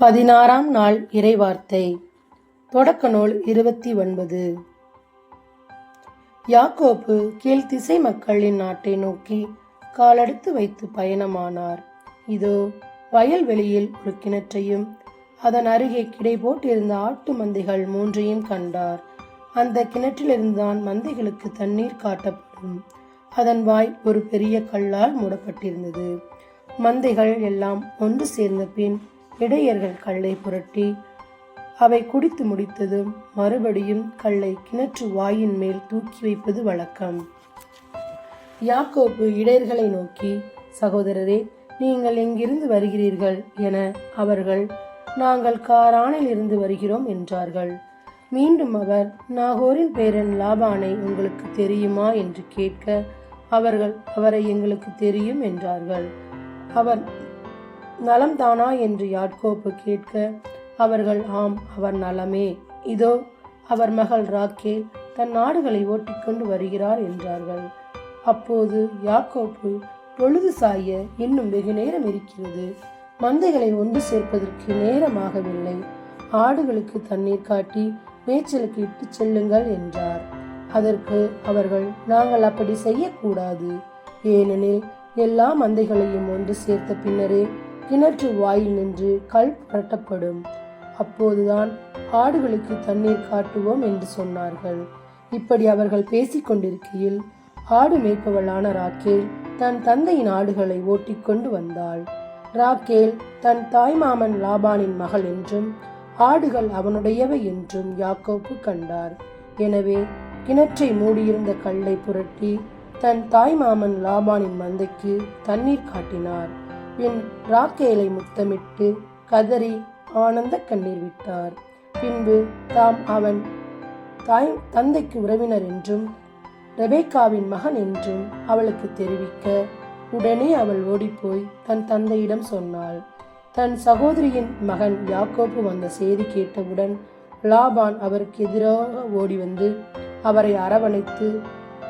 பதினாறாம் நாள் இறைவார்த்தை. தொடக்க நூல் இருபத்தி ஒன்பது. யாக்கோப்பு கீழ்த்திசை மக்களின் நாட்டை நோக்கி காலெடுத்து வைத்து பயணமானார். இதோ வயல்வெளியில் ஒரு கிணற்றையும் அதன் அருகே கிடை போட்டிருந்த ஆட்டு மந்தைகள் மூன்றையும் கண்டார். அந்த கிணற்றிலிருந்தான் மந்தைகளுக்கு தண்ணீர் காட்டப்படும். அதன் வாய் ஒரு பெரிய கல்லால் மூடப்பட்டிருந்தது. மந்தைகள் எல்லாம் ஒன்று சேர்ந்த பின் இடையர்கள் கல்லை புரட்டி அவை குடித்து முடித்ததும் மறுபடியும் கல்லை கிணற்று வாயின் மேல் தூக்கி வைப்பது வழக்கம். யாக்கோப்பு இடையர்களை நோக்கி சகோதரரே நீங்கள் எங்கிருந்து வருகிறீர்கள்? என அவர்கள் நாங்கள் காரானில் இருந்து வருகிறோம் என்றார்கள். மீண்டும் அவர் நாகோரின் பேரன் லாபானை உங்களுக்கு தெரியுமா? என்று கேட்க அவர்கள் அவரை எங்களுக்கு தெரியும் என்றார்கள். அவர் நலம்தானா என்று யாட்கோப்பு கேட்க அவர்கள் ஆம் அவர் நலமே. இதோ அவர் மகள் ராக்கேல் தன் நாடுகளை ஓட்டிக்கொண்டு வருகிறார் என்றார்கள். அப்போது யாக்கோப்பு பொழுது சாய இன்னும் வெகு நேரம் இருக்கிறது. மந்தைகளை ஒன்று சேர்ப்பதற்கு நேரமாகவில்லை. ஆடுகளுக்கு தண்ணீர் காட்டி மேய்ச்சலுக்கு இட்டு செல்லுங்கள் என்றார். அதற்கு அவர்கள் நாங்கள் அப்படி செய்யக்கூடாது. ஏனெனில் எல்லா மந்தைகளையும் ஒன்று சேர்த்த பின்னரே கிணற்று வாயில் நின்று கல் புரட்டப்படும். அப்போதுதான் ஆடுகளுக்கு தண்ணீர் காட்டுவோம் என்று சொன்னார்கள். இப்படி அவர்கள் பேசிக் கொண்டிருக்கையில் ஆடு மேய்ப்பவளான ராக்கேல் தன் தந்தையின் ஆடுகளை ஓட்டிக்கொண்டு வந்தாள். ராக்கேல் தன் தாய்மாமன் லாபானின் மகள் என்றும் ஆடுகள் அவனுடையவை என்றும் யாக்கோப்பு கண்டார். எனவே கிணற்றை மூடியிருந்த கல்லை புரட்டி தன் தாய்மாமன் லாபானின் மந்தைக்கு தண்ணீர் காட்டினார். பின் ராக்கேலை முத்தமிட்டு கதறி ஆனந்த கண்ணீர் விட்டார். பின்பு தாம் அவன் தாய் தந்தைக்கு உறவினர் என்றும் ரெபேக்காவின் மகன் என்றும் அவளுக்கு தெரிவிக்க உடனே அவள் ஓடிப்போய் தன் தந்தையிடம் சொன்னாள். தன் சகோதரியின் மகன் யாக்கோப்பு வந்த செய்தி கேட்டவுடன் லாபான் அவருக்கு எதிராக ஓடி வந்து அவரை அரவணைத்து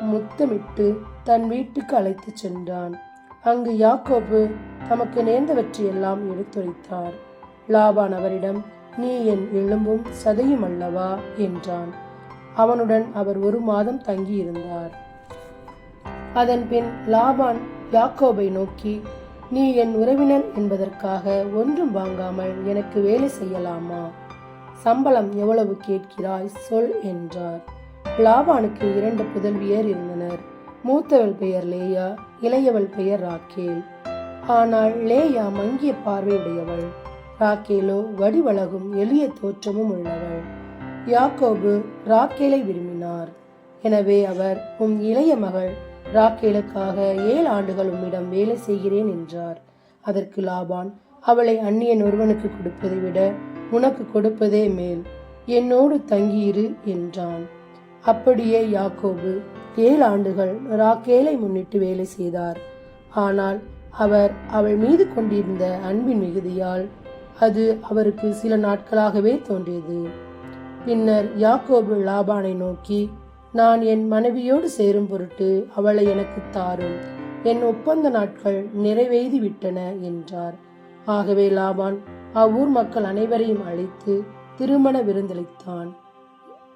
முத்தமிட்டு தன் வீட்டுக்கு அழைத்துச் சென்றான். அங்கு யாக்கோபு தமக்கு நேர்ந்தவற்றையெல்லாம் எடுத்துரைத்தார். லாபான் அவரிடம் நீ என் எலும்பும் சதையும் அல்லவா? என்றான். அவனுடன் அவர் ஒரு மாதம் தங்கியிருந்தார். அதன் பின் லாபான் யாக்கோபை நோக்கி நீ என் உறவினன் என்பதற்காக ஒன்றும் வாங்காமல் எனக்கு வேலை செய்யலாமா? சம்பளம் எவ்வளவு கேட்கிறாய்? சொல் என்றார். லாபானுக்கு இரண்டு புதல்வியர் இருந்தனர். மூத்தவள் பெயர் லேயா இளையவள் பெயர் ராக்கேல். ஆனால் லேயா மங்கிய பார்வையுடையவள். ராக்கேலோ வடிவழகும் எளிய தோற்றமும் உள்ளவள். யாக்கோபு ராக்கேலை விரும்பினார். எனவே அவர் உம் இளைய மகள் ராக்கேலுக்காக ஏழு ஆண்டுகள் உம்மிடம் வேலை செய்கிறேன் என்றார். அதற்கு லாபான் அவளை அந்நியன் ஒருவனுக்கு கொடுப்பதை விட உனக்கு கொடுப்பதே மேல். என்னோடு தங்கியிரு என்றான். அப்படியே யாக்கோபு ஏழு ஆண்டுகள் ராக்கேலை முன்னிட்டு வேலை செய்தார். ஆனால் அவர் அவள் மீது கொண்டிருந்த அன்பின் மிகுதியால் அது அவருக்கு சில நாட்களாகவே தோன்றியது. பின்னர் யாக்கோபு லாபானை நோக்கி நான் என் மனைவியோடு சேரும் பொருட்டு அவளை எனக்கு தாரும். என் ஒப்பந்த நாட்கள் நிறைவேறி விட்டன என்றார். ஆகவே லாபான் அவ்வூர் மக்கள் அனைவரையும் அழைத்து திருமண விருந்தளித்தான்.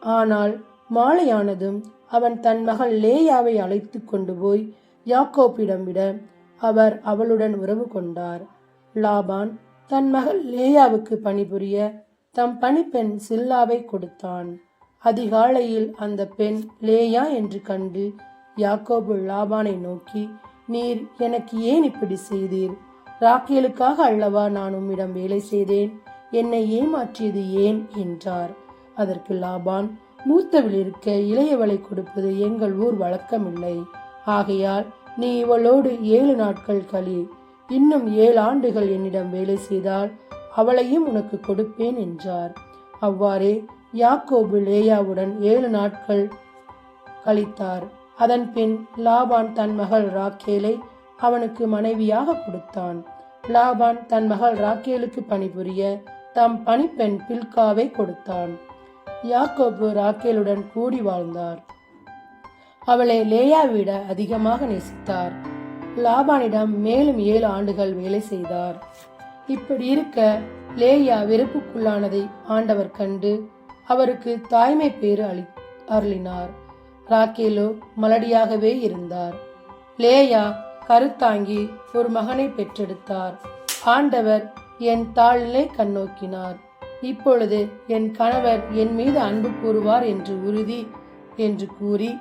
ஆனால் மாலையானதும் அவன் தன் மகள் லேயாவை அழைத்து கொண்டு போய் யாக்கோப்பிடம் விட அவர் அவளுடன் உறவு கொண்டார். லாபான் தன் மகள் லேயாவுக்கு பணிபுரிய தம் பணிப்பெண் சில்லாவை கொடுத்தான். அதிகாலையில் அந்த பெண் லேயா என்று கண்டு யாக்கோபு லாபானை நோக்கி நீர் எனக்கு ஏன் இப்படி செய்தீர்? ராக்கேலுக்காக அல்லவா நான் உம்மிடம் வேலை செய்தேன்? என்னை ஏமாற்றியது ஏன்? என்றார். அதற்கு லாபான் மூத்தவில் இருக்க இளையவளை கொடுப்பது எங்கள் ஊர் வழக்கமில்லை. ஆகையால் நீ இவளோடு ஏழு நாட்கள் களி இன்னும் ஏழு ஆண்டுகள் என்னிடம் வேலை செய்தால் அவளையும் உனக்கு கொடுப்பேன் என்றார். அவ்வாறே யாக்கோபு லேயாவுடன் ஏழு நாட்கள் கழித்தார் அதன் பின் லாபான் தன் மகள் ராக்கேலை அவனுக்கு மனைவியாக கொடுத்தான். லாபான் தன் மகள் ராக்கேலுக்கு பணிபுரிய தம் பணிப்பெண் பில்காவை கொடுத்தான். யாக்கோபு ராக்கேலுடன் கூடி வாழ்ந்தார். அவளை லேயாவிட அதிகமாக நேசித்தார். லாபானிடம் மேலும் ஏழு ஆண்டுகள் வேலை செய்தார். இப்படி இருக்க லேயா வெறுப்புக்குள்ளானதை ஆண்டவர் கண்டு அவருக்கு தாய்மை பேறு அளி அருளினார். ராக்கேலோ மலடியாகவே இருந்தார். லேயா கருத்தாங்கி ஒரு மகனை பெற்றெடுத்தார். ஆண்டவர் என் தாழ்நிலை கண்ணோக்கினார். இப்பொழுது என் கணவர் என் மீது அன்பு கூறுவார் என்று உறுதி என்று கூறி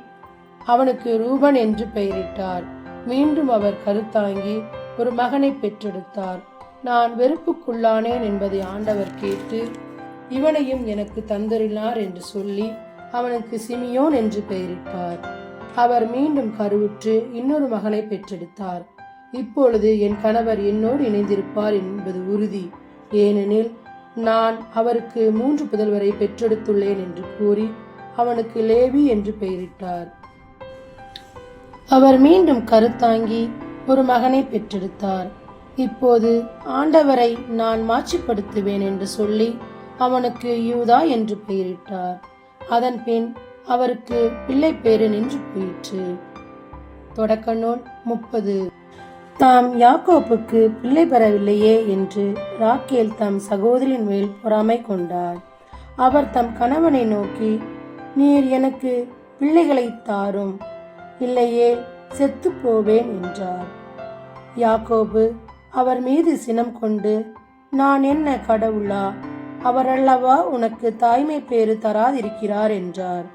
அவனுக்கு ரூபன் என்று பெயரிட்டார். மீண்டும் அவர் கருத்தாங்கி ஒரு மகனை பெற்றெடுத்தார். நான் வெறுப்புக்குள்ளானேன் என்பதை ஆண்டவர் கேட்டு இவனையும் எனக்கு தந்தரினார் என்று சொல்லி அவனுக்கு சிமியோன் என்று பெயரிட்டார். அவர் மீண்டும் கருவுற்று இன்னொரு மகனை பெற்றெடுத்தார். இப்பொழுது என் கணவர் என்னோடு இணைந்திருப்பார் என்பது உறுதி. ஏனெனில் நான் அவருக்கு மூன்று புதல்வரை பெற்றெடுத்துள்ளேன் என்று கூறி அவனுக்கு லேவி என்று பெயரிட்டார். அவர் மீண்டும் கருத்தாங்கி ஒரு மகனை பெற்றெடுத்தார். இப்போது ஆண்டவரை நான் மாட்சிப்படுத்துவேன் என்று சொல்லி அவனுக்கு யூதா என்று பெயரிட்டார். அதன் பின் அவருக்கு பிள்ளை பேரு நின்று போயிற்று. தொடக்க நூல் முப்பது. தாம் யாக்கோப்புக்கு பிள்ளை பெறவில்லையே என்று ராக்கேல் தம் சகோதரின் மேல் பொறாமை கொண்டார். அவர் தம் கணவனை நோக்கி நீர் எனக்கு பிள்ளைகளை தாரும். இல்லையே செத்துப்போவேன் என்றார். யாக்கோபு அவர் மீது சினம் கொண்டு நான் என்ன கடவுளா? அவரல்லவா உனக்கு தாய்மை பேறு தராதிருக்கிறார் என்றார்.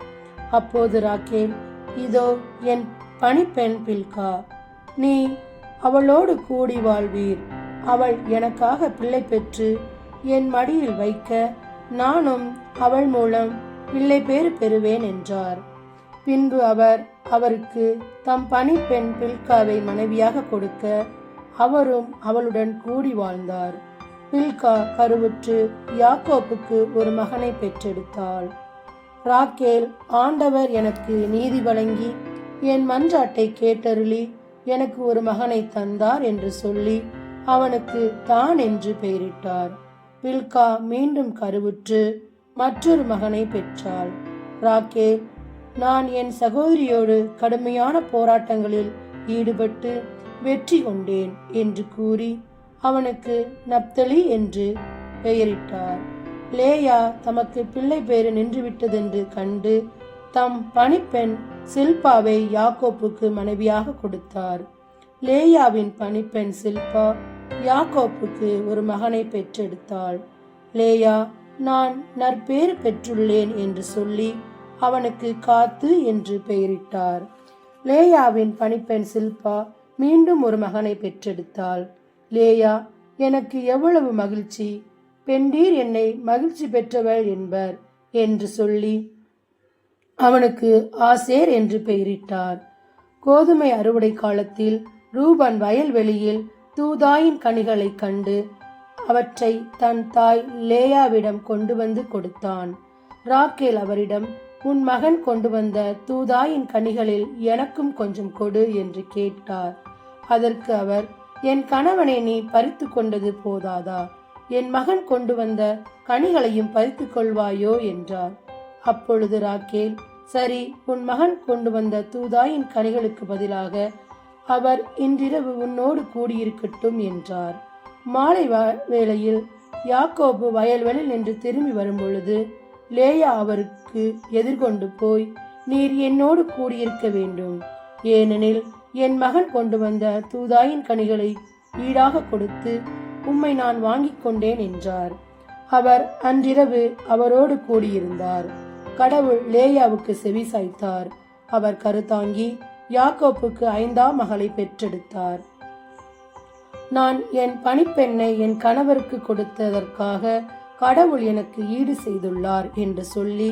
அப்போது ராக்கேல் இதோ என் பணிப்பெண் பில்கா. நீ அவளோடு கூடி வாழ்வீர். அவள் எனக்காக பிள்ளை பெற்று என் மடியில் வைக்க நானும் அவள் மூலம் பிள்ளை பேறு பெறுவேன் என்றார். பின்பு அவர் அவருக்கு தம் பணிப்பெண் பில்காவை மனைவியாக கொடுக்க அவரும் அவளுடன் கூடி வாழ்ந்தார். பில்கா கருவுற்று யாக்கோப்புக்கு ஒரு மகனை பெற்றெடுத்தாள். ராக்கேல் ஆண்டவர் எனக்கு நீதி வழங்கி என் மன்றாட்டை கேட்டருளி எனக்கு ஒரு மகனை தந்தார் என்று சொல்லி அவனுக்கு தான் என்று பெயரிட்டார். பில்கா மீண்டும் கருவுற்று மற்றொரு மகனை பெற்றாள். ராகே நான் என் சகோதரியோடு கடுமையான போராட்டங்களில் ஈடுபட்டு வெற்றி கொண்டேன் என்று கூறி அவனுக்கு நப்தலி என்று பெயரிட்டார். லேயா தமக்கு பிள்ளை பேறு நின்றுவிட்டதென்று கண்டு தம் பணிப்பெண் சில்பாவை யாக்கோப்புக்கு மனைவியாக கொடுத்தார். லேயாவின் பணிப்பெண் சில்பா யாக்கோப்புக்கு ஒரு மகனை பெற்றெடுத்தாள். லேயா நான் நற்பேறு பெற்றுள்ளேன் என்று சொல்லி அவனுக்கு காத்து என்று பெயரிட்டார். லேயாவின் பணிப்பெண் சில்பா மீண்டும் ஒரு மகனை பெற்றெடுத்தாள். லேயா எனக்கு எவ்வளவு மகிழ்ச்சி. பெண்டீர் என்னை மகிழ்ச்சி பெற்றவள் என்பர் என்று சொல்லி அவனுக்கு ஆசேர் என்று பெயரிட்டார். கோதுமை அறுவடை காலத்தில் ரூபன் வயல்வெளியில் தூதாயின் கனிகளைக் கண்டு அவற்றை தன் தாய் லேயாவிடம் கொண்டு வந்து கொடுத்தான். ராக்கேல் அவரிடம் உன் மகன் கொண்டு வந்த தூதாயின் கனிகளில் எனக்கும் கொஞ்சம் கொடு என்று கேட்டார். அதற்கு அவர் என் கணவனை நீ பறித்து கொண்டது போதாதா? என் மகன் கொண்டு வந்த கனிகளையும் பறித்து கொள்வாயோ? என்றார். அப்பொழுது ராக்கேல் சரி உன் மகன் கொண்டு வந்த தூதாயின் கனிகளுக்கு பதிலாக அவர் இன்றிரவு உன்னோடு கூடியிருக்கட்டும் என்றார். மாலை வேளையில் யாக்கோபு வயல்வெளில் நின்று திரும்பி வரும்பொழுது லேயா அவருக்கு எதிர்கொண்டு போய் நீர் என்னோடு கூடியிருக்க வேண்டும். ஏனெனில் என் மகன் கொண்டு வந்த தூதாயின் கனிகளை ஈடாக கொடுத்து உம்மை நான் வாங்கிக் கொண்டேன் என்றார். அவர் அன்றிரவு அவரோடு கூடியிருந்தார். கடவுள் லேயாவுக்கு செவி சாய்த்தார். அவர் கருத்தாங்கி யாக்கோப்புக்கு ஐந்தாம் மகளை பெற்றெடுத்தார். நான் என் பணிப்பெண்ணை என் கணவருக்கு கொடுத்ததற்காக கடவுள் எனக்கு ஈடு செய்துள்ளார் என்று சொல்லி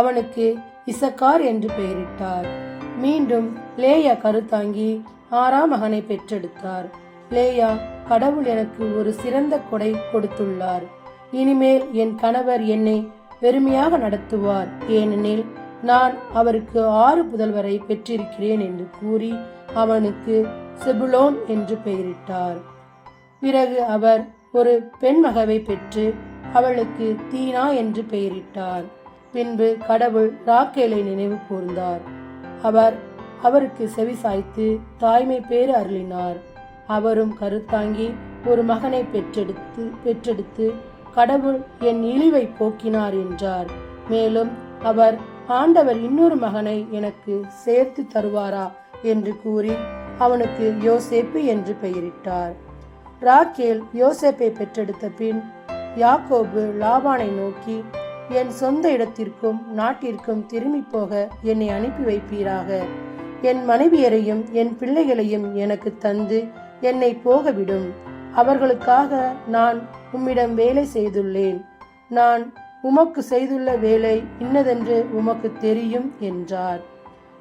அவனுக்கு இசக்கார் என்று பெயரிட்டார். மீண்டும் லேயா கருத்தாங்கி ஆறாம் மகனை பெற்றெடுத்தார். லேயா கடவுள் எனக்கு ஒரு சிறந்த கொடை கொடுத்துள்ளார். இனிமேல் என் கணவர் என்னை பெருமையாக நடத்துவார். ஏனெனில் நான் அவருக்கு ஆறு புதல்வரை பெற்றிருக்கிறேன் என்று கூறி அவனுக்கு செபுலோன் என்று பெயரிட்டார். பிறகு அவர் ஒரு பெண்மகவை பெற்று அவளுக்கு தீனா என்று பெயரிட்டார். பின்பு கடவுள் ராக்கேலை நினைவு கூர்ந்தார். அவர் அவருக்கு செவி சாய்த்து தாய்மை பேறு அருளினார். அவரும் கருத்தாங்கி ஒரு மகனை பெற்றெடுத்து பெற்றெடுத்து கடவுள் என் இழிவை போக்கினார் என்றார். மேலும் அவர் ஆண்டவர் இன்னொரு மகனை எனக்கு சேர்த்து தருவாரா? என்று கூறி அவனுக்கு யோசேப்பு என்று பெயரிட்டார். ராக்கேல் யோசேப்பை பெற்றெடுத்த பின் யாக்கோபு லாபானை நோக்கி என் சொந்த இடத்திற்கும் நாட்டிற்கும் திரும்பி போக என்னை அனுப்பி வைப்பீராக. என் மனைவியரையும் என் பிள்ளைகளையும் எனக்கு தந்து என்னை போகவிடும். அவர்களுக்காக நான் உம்மிடம் வேலை செய்துள்ளேன். நான் உமக்கு செய்துள்ள வேலை இன்னதென்று உமக்கு தெரியும் என்றார்.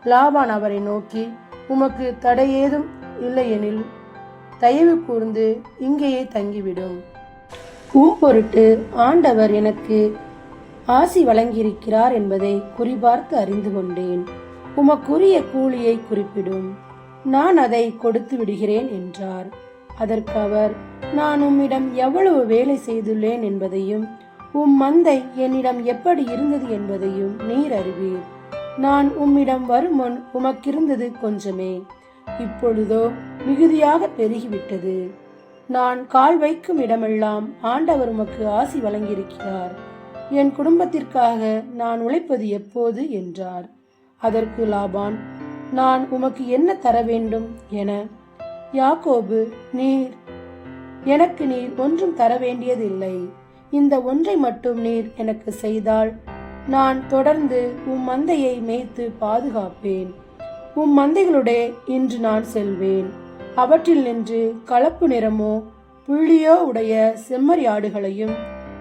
லாபான் அவரை நோக்கி உமக்கு தடையேதும் இல்லையெனில் தயவு கூர்ந்து இங்கேயே தங்கிவிடும். உம் பொருட்டு ஆண்டவர் எனக்கு ஆசி வழங்கியிருக்கிறார் என்பதை குறிபார்த்து அறிந்து கொண்டேன். உமக்குரிய கூலியை குறிப்பிடும். நான் அதை கொடுத்து விடுகிறேன் என்றார். அதற்கு அவர் நான் உம்மிடம் எவ்வளவு வேலை செய்துள்ளேன் என்பதையும் உம் மந்தை என்னிடம் எப்படி இருந்தது என்பதையும் நீர் அறிவீர். நான் உம்மிடம் வருமுன் உமக்கிருந்தது கொஞ்சமே. இப்பொழுதோ மிகுதியாக பெருகிவிட்டது. நான் கால் வைக்கும் இடமெல்லாம் ஆண்டவர் உமக்கு ஆசி வழங்கியிருக்கிறார். என் குடும்பத்திற்காக நான் உழைப்பது எப்போது? என்றார். அதற்கு லாபான் நான் உமக்கு என்ன தர வேண்டும் என யாக்கோபு நீர் எனக்கு நீர் ஒன்றும் தர வேண்டியதில்லை இந்த ஒன்றை மட்டும் நீர் எனக்கு செய்தால் நான் தொடர்ந்து உம் மந்தையை மேய்த்து பாதுகாப்பேன். உம் மந்தைகளுடைய இன்று நான் செல்வேன். அவற்றில் நின்று கலப்பு நிறமோ புள்ளியோ உடைய செம்மறி ஆடுகளையும்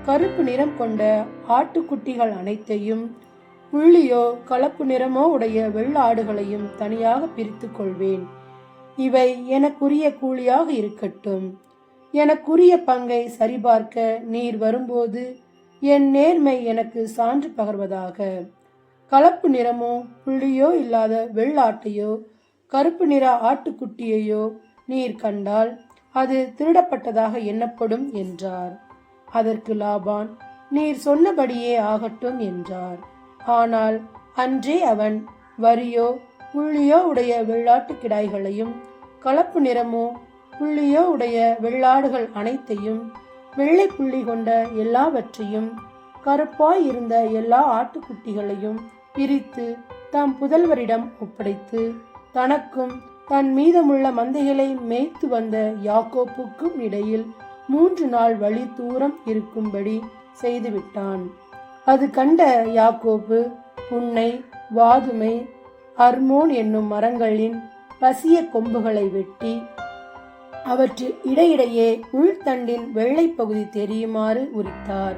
கருப்பு நிறம் கொண்ட ஆட்டுக்குட்டிகள் அனைத்தையும் புள்ளியோ கலப்பு நிறமோ உடைய வெள்ள ஆடுகளையும் தனியாக பிரித்துக் கொள்வேன். இவை எனக்குரிய கூலியாக இருக்கட்டும். எனக்குரிய பங்கை சரிபார்க்க நீர் வரும்போது என் நேர்மை எனக்கு சான்று பகர்வதாக. கலப்பு நிறமோ புள்ளியோ இல்லாத வெள்ளாட்டையோ கருப்பு நிற ஆட்டுக்குட்டியையோ நீர் கண்டால் அது திருடப்பட்டதாக எண்ணப்படும் என்றார். அதற்கு லாபான் நீர் சொன்னபடியே ஆகட்டும் என்றார். ஆனால் அன்றே அவன் வரியோ புள்ளியோ உடைய வெள்ளாட்டு கிடாய்களையும் கலப்பு நிறமோ புள்ளியோ உடைய வெள்ளாடுகள் அனைத்தையும் வெள்ளை புள்ளி கொண்ட எல்லாவற்றையும் கருப்பாய் இருந்த எல்லா ஆட்டுக்குட்டிகளையும் பிரித்து தம் புதல்வரிடம் ஒப்படைத்து தனக்கும் தன் மீதமுள்ள மந்தைகளை மேய்த்து வந்த யாக்கோப்புக்கும் இடையில் மூன்று நாள் வழி தூரம் இருக்கும்படி செய்துவிட்டான். அது கண்ட யாக்கோப்பு புன்னை வாதுமை அர்மோன் என்னும் மரங்களின் பசிய கொம்புகளை வெட்டி அவற்றில் இடையிடையே உள்தண்டின் வெள்ளை பகுதி தெரியுமாறு உரித்தார்.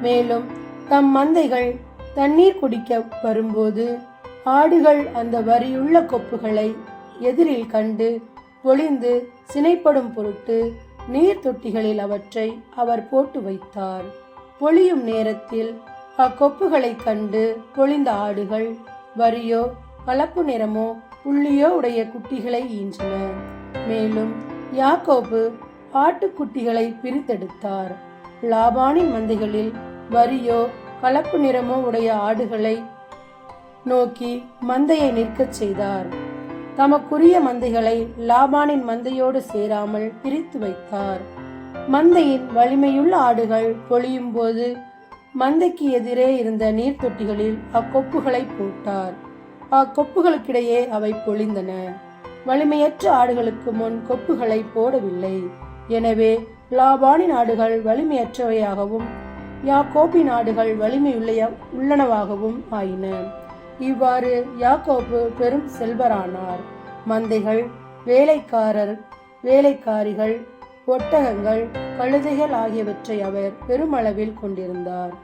மேலும் தம் மந்தைகள் தண்ணீர் குடிக்க வரும்போது ஆடுகள் அந்த வரியுள்ள கொப்புகளை எதிரில் கண்டு பொழிந்து சினைப்படும் பொருட்டு நீர் தொட்டிகளில் அவற்றை அவர் போட்டு வைத்தார். பொழியும் நேரத்தில் அக்கொப்புகளைக் கண்டு பொழிந்த ஆடுகள் வரியோ கலப்பு நிறமோ புள்ளியோ உடைய குட்டிகளை ஈன்றன. மேலும் யாக்கோபு ஆட்டுக்குட்டிகளை பிரித்தெடுத்தார். லாபானின் மந்தைகளில் வரியோ கலப்பு நிறமோ உடைய ஆடுகளை நோக்கி மந்தையை நிற்கச் செய்தார். தமக்குரிய மந்தைகளை லாபானின் மந்தையோடு சேராமல் பிரித்து வைத்தார். மந்தையின் வலிமையுள்ள ஆடுகள் பொழியும் போது மந்தைக்கு எதிரே இருந்த நீர் தொட்டிகளில் அக்கொப்புகளை போட்டார். அக்கொப்புகளுக்கிடையே அவை பொழிந்தன. வலிமையற்ற ஆடுகளுக்கு முன் கொப்புகளை போடவில்லை. எனவே லாபானின் ஆடுகள் வலிமையற்றவையாகவும் யாக்கோப்பின் ஆடுகள் வலிமையுள்ள உள்ளனவாகவும் ஆயின. இவ்வாறு யாக்கோப்பு பெரும் செல்வரானார். மந்தைகள் வேலைக்காரர் வேலைக்காரிகள் ஒட்டகங்கள் கழுதைகள் ஆகியவற்றை அவர் பெருமளவில் கொண்டிருந்தார்.